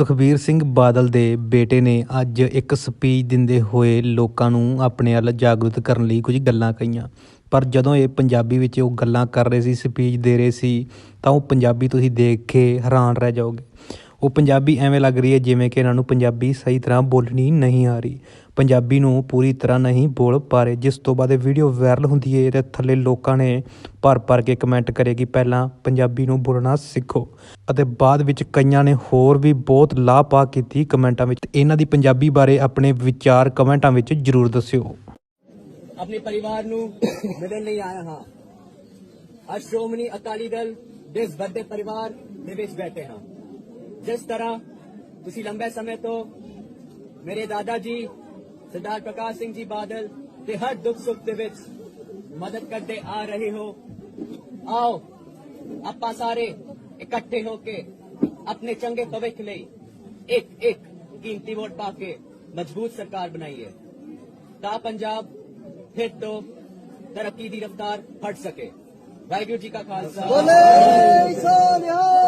ਸੁਖਬੀਰ ਸਿੰਘ ਬਾਦਲ ਦੇ ਬੇਟੇ ਨੇ ਅੱਜ ਇੱਕ ਸਪੀਚ ਦਿੰਦੇ ਹੋਏ ਲੋਕਾਂ ਨੂੰ ਆਪਣੇ ਵੱਲ ਜਾਗਰੂਕ ਕਰਨ ਲਈ ਕੁਝ ਗੱਲਾਂ ਕਹੀਆਂ। ਪਰ ਜਦੋਂ ਇਹ ਪੰਜਾਬੀ ਵਿੱਚ ਉਹ ਗੱਲਾਂ ਕਰ ਰਹੇ ਸੀ ਸਪੀਚ ਦੇ ਰਹੇ ਸੀ, ਤਾਂ ਉਹ ਪੰਜਾਬੀ ਤੁਸੀਂ ਦੇਖ ਕੇ ਹੈਰਾਨ ਰਹਿ ਜਾਓਗੇ। ਉਹ ਪੰਜਾਬੀ ਐਵੇਂ ਲੱਗ ਰਹੀ ਹੈ ਜਿਵੇਂ ਕਿ ਇਹਨਾਂ ਨੂੰ ਪੰਜਾਬੀ ਸਹੀ ਤਰ੍ਹਾਂ ਬੋਲਣੀ ਨਹੀਂ ਆ ਰਹੀ। ਪੰਜਾਬੀ ਨੂੰ ਪੂਰੀ ਤਰ੍ਹਾਂ ਨਹੀਂ ਬੋਲ ਪਾ ਰਹੇ। ਜਿਸ ਤੋਂ ਬਾਅਦ ਇਹ ਵੀਡੀਓ ਵਾਇਰਲ ਹੁੰਦੀ ਹੈ ਤੇ ਥੱਲੇ ਲੋਕਾਂ ਨੇ ਭਰ ਭਰ ਕੇ ਕਮੈਂਟ ਕਰੇ ਕਿ ਪਹਿਲਾਂ ਪੰਜਾਬੀ ਨੂੰ ਬੋਲਣਾ ਸਿੱਖੋ। ਅਤੇ ਬਾਅਦ ਵਿੱਚ ਕਈਆਂ ਨੇ ਹੋਰ ਵੀ ਬਹੁਤ ਲਾਪਾ ਕੀਤੀ ਕਮੈਂਟਾਂ ਵਿੱਚ। ਇਹਨਾਂ ਦੀ ਪੰਜਾਬੀ ਬਾਰੇ ਆਪਣੇ ਵਿਚਾਰ ਕਮੈਂਟਾਂ ਵਿੱਚ ਜ਼ਰੂਰ ਦੱਸਿਓ। ਆਪਣੇ ਪਰਿਵਾਰ ਨੂੰ ਮਿਲਣ ਲਈ ਆਇਆ ਹਾਂ। ਅੱਜ ਸ਼੍ਰੋਮਣੀ ਅਕਾਲੀ ਦਲ ਦੇ ਵੱਡੇ ਪਰਿਵਾਰ ਦੇ ਵਿੱਚ ਬੈਠੇ ਹਾਂ। ਜਿਸ ਤਰ੍ਹਾਂ ਤੁਸੀਂ ਲੰਬੇ ਸਮੇਂ ਤੋਂ ਮੇਰੇ ਦਾਦਾ ਜੀ ਸਰਦਾਰ ਪ੍ਰਕਾਸ਼ ਸਿੰਘ ਜੀ ਬਾਦਲ ਦੇ ਹਰ ਦੁੱਖ ਸੁੱਖ ਦੇ ਵਿੱਚ ਮਦਦ ਕਰਦੇ ਆ ਰਹੇ ਹੋ ਆਓ ਆਪਾਂ ਸਾਰੇ ਇਕੱਠੇ ਹੋ ਕੇ ਆਪਣੇ ਚੰਗੇ ਭਵਿੱਖ ਲਈ ਇੱਕ ਇੱਕ ਕੀਮਤੀ ਵੋਟ ਪਾ ਕੇ ਮਜ਼ਬੂਤ ਸਰਕਾਰ ਬਣਾਈਏ ਤਾਂ ਪੰਜਾਬ ਫਿਰ ਤੋਂ ਤਰੱਕੀ ਦੀ ਰਫ਼ਤਾਰ ਫੜ ਸਕੇ ਵਾਹਿਗੁਰੂ ਜੀ ਕਾ ਖਾਲਸਾ ਬੋਲੇ ਸੋਨਿਹਾ